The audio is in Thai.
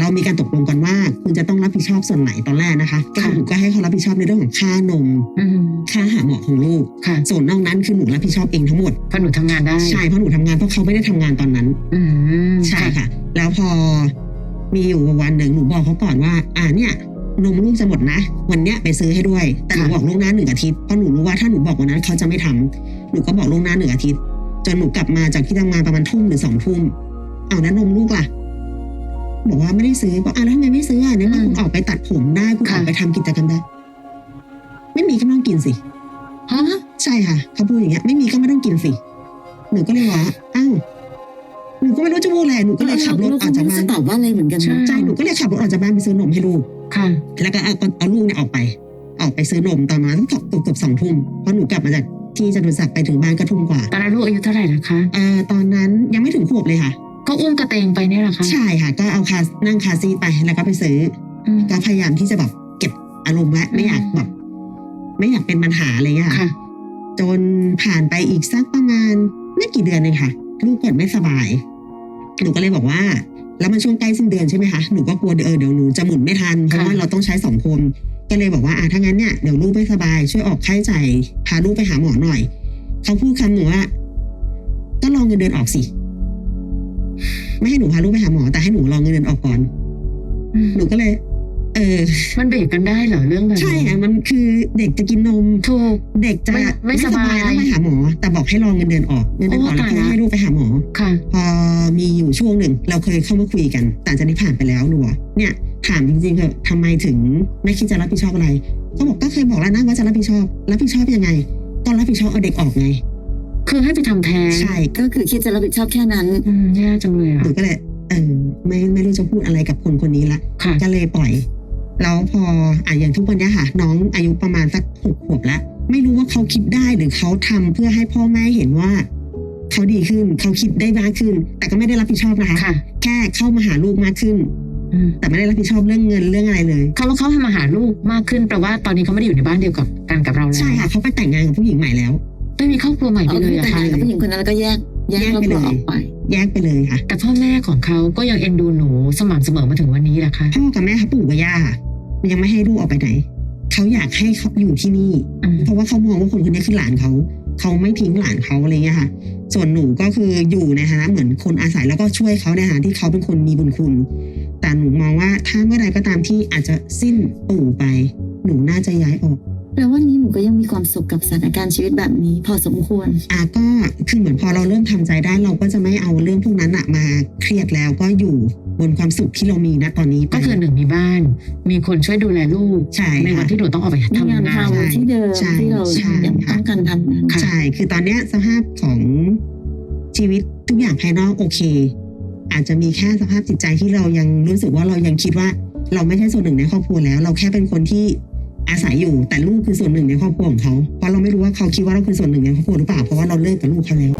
เรามีการตกลงกันว่าคุณจะต้องรับผิดชอบส่วนไหนตอนแรกนะคะก็คือหนูก็ให้เขารับผิดชอบในเรื่องของค่านม อืมค่าหาหมอของลูก ค่ะส่วนนอกนั้นคือหนูรับผิดชอบเองทั้งหมดเพราะหนูทำงานได้ใช่เพราะหนูทำงานเพราะเขาไม่ได้ทำงานตอนนั้น อืมใช่ค่ะ แล้วพอมีอยู่วันหนึ่งหนูบอกเขาก่อนว่า อ่าเนี่ย นมลูกจะหมดนะ วันเนี้ยไปซื้อให้ด้วย แต่หนูบอกล่วงหน้าหนึ่งอาทิตย์เพราะหนูรู้ว่าถ้าหนูบอกวันนั้นเขาจะไม่ทำหนูก็บอกล่วงหน้าหนึ่งอาทิตย์จนหนูกลับมาจากที่ทำงานประมาณทุ่มหรือสองทุ่มอ้าวแล้วนมลูกล่ะ บอกว่าไม่ได้ซื้อบอกอะแล้วทำไมไม่ซื้ออะเนี่ยเมื่อคุณออกไปตัดผมได้คุณออกไปทำกิจกรรมได้ ไม่มีก็ไม่ต้องกินสิฮะใช่ค่ะเขาพูดอย่างเงี้ยไม่มีก็ไม่ต้องกินสิหนูก็เลยว่าอ้าวหนูก็ไม่รู้จะพูดอะไรหนูก็เลยขับรถออกจากบ้านจะตอบว่าอะไรเหมือนกันนะใช่หนูก็เลยขับรถออกจากบ้านไปซื้อนมให้ลูกค่ะ แล้วก็เอาเอาลูกเนี่ยออกไป ออกไปซื้อนมตอนมาต้องเกือบเกือบสองทุ่มเพราะหนูกลับมาจากที่จตุจักรไปถึงบ้านก็ทุ่มกว่าตอนนั้นลูกอายุเท่าไหร่นะคะเอ่อตอนนั้นยังไม่ถึงขวบเลยค่ะ ก็อุ้มกระเตงไปเนี่ยแหละคะใช่ค่ะ ก็เอาคานั่งคาซีทไปแล้วก็ไปซื้ออืม ก็พยายามที่จะแบบเก็บอารมณ์ไว้ไม่อยากแบบ ไม่อยากเป็นปัญหาอะไรอย่างเงี้ยค่ะ ค่ะ จนผ่านไปอีกสักประมาณไม่กี่เดือนเองค่ะลูกเกิดไม่สบาย หนูก็เลยบอกว่า แล้วมันช่วงใกล้สิ้นเดือนใช่ไหมคะหนูก็กลัวเออเดี๋ยวหนูจะหมุนไม่ทันเพราะว่าเราต้องใช้สองคนก็เลยบอกว่าอะถ้างั้นเนี่ยเดี๋ยวลูกไม่สบาย ช่วยออกค่าใช้จ่ายพาลูกไปหาหมอหน่อยเขาพูดคำหนึ่งว่าก็รองเงินเดือนออกสิ ไม่ให้หนูพาลูกไปหาหมอ แต่ให้หนูรองเงินเดือนออกก่อนอืมหนูก็เลย เออ มันเบรกกันได้เหรอเรื่องแบบนี้ ใช่ค่ะมันคือเด็กจะกินนมถูกเด็กจะไม่ไม่สบายต้องไปหาหมอ แต่บอกให้รองเงินเดือนออกเงินเดือนออกโอ้แล้วตายก็ละ ให้ลูกไปหาหมอ ค่ะ พอมีอยู่ช่วงหนึ่ง เราเคยเข้ามาคุยกัน แต่จากนี้ผ่านไปแล้วหนูบอกเนี่ย ถามจริงๆเถอะทำไมถึงไม่คิดจะรับผิดชอบอะไรเขาบอกก็เคยบอกแล้วนะว่าจะรับผิดชอบ รับผิดชอบยังไง ก็รับผิดชอบเอาเด็กออกไง คือให้ไปทำแท้งใช่ ก็คือคิดจะรับผิดชอบแค่นั้นอืมแย่จังเลยอะหนูก็เลยเออไม่ไม่รู้จะพูดอะไรกับคนคนนี้ละค่ะก็เลยปล่อย แล้วพออะอย่างทุกวันเนี้ยค่ะ น้องอายุประมาณสักหกขวบแล้วไม่รู้ว่าเขาคิดได้หรือเขาทำเพื่อให้พ่อแม่เห็นว่าเขาดีขึ้นเขาคิดได้มากขึ้น แต่ก็ไม่ได้รับผิดชอบนะคะค่ะแค่เข้ามาหาลูกมากขึ้นอืมแต่ไม่ได้รับผิดชอบเรื่องเงินเรื่องอะไรเลย เขาว่าเขาทำมาหาลูกมากขึ้นแปลว่าตอนนี้เขาไม่ได้อยู่ในบ้านเดียวกับกันกับเราแล้วใช่ค่ะเขาไปแต่งงานกับผู้หญิงใหม่แล้ว ไม่มีครอบครัวใหม่ไปเอาเลยแต่อะงค่ะงานกับผู้หญิงคนนั้นแล้วก็แยกแยกแยกครอบไปครัวเลยออกไป แยกไปเลยค่ะ แต่พ่อแม่ของเขาก็ยังเอ็นดูหนูสม่ำเสมอมาถึงวันนี้แหละค่ะพ่อกับแม่เขาปู่กับย่ายังไม่ให้ลูกออกไปไหนเขาอยากให้เขาอยู่ที่นี่อืมเพราะว่าเขามองว่าคนคนนี้คือหลานเขาเขาไม่ทิ้งหลานเขาอะไรเงี้ยค่ะ ส่วนหนูก็คืออยู่ในฐานะเหมือนคนอาศัยแล้วก็ช่วยเขาในฐานะที่เขาเป็นคนมีบุญคุณ แต่หนูมองว่าถ้าเมื่อใดก็ตามที่อาจจะสิ้นปู่ไป หนูน่าจะย้ายออก แปลว่านี้หนูก็ยังมีความสุขกับสถานการณ์ชีวิตแบบนี้ พอสมควร อะก็คือเหมือนพอเราเริ่มทำใจได้เราก็จะไม่เอาเรื่องพวกนั้นอะมาเครียดแล้วก็อยู่บนความสุขที่เรามีณตอนนี้ไปก็คือหนึ่งมีบ้าน มีคนช่วยดูแลลูก ใช่ในวันค่ะ ที่หนูต้องออกไปมีทำงานงานทำที่เดิมใช่ที่เราใช่ ยังค่ะต้องการทำงานค่ะใช่ คือตอนเนี้ยสภาพของชีวิตทุกอย่างภายนอกโอเค อาจจะมีแค่สภาพจิตใจที่เรายังรู้สึกว่าเรายังคิดว่า เราไม่ใช่ส่วนหนึ่งในครอบครัวแล้ว เราแค่เป็นคนที่ อาศัยอยู่แต่ลูกคือส่วนหนึ่งในครอบครัวของเขาเพราะเราไม่รู้ว่าเขาคิดว่าเราคือส่วนหนึ่งในครอบครัวหรือเปล่าเพราะว่าเราเลิกกับลูกเขาแล้ว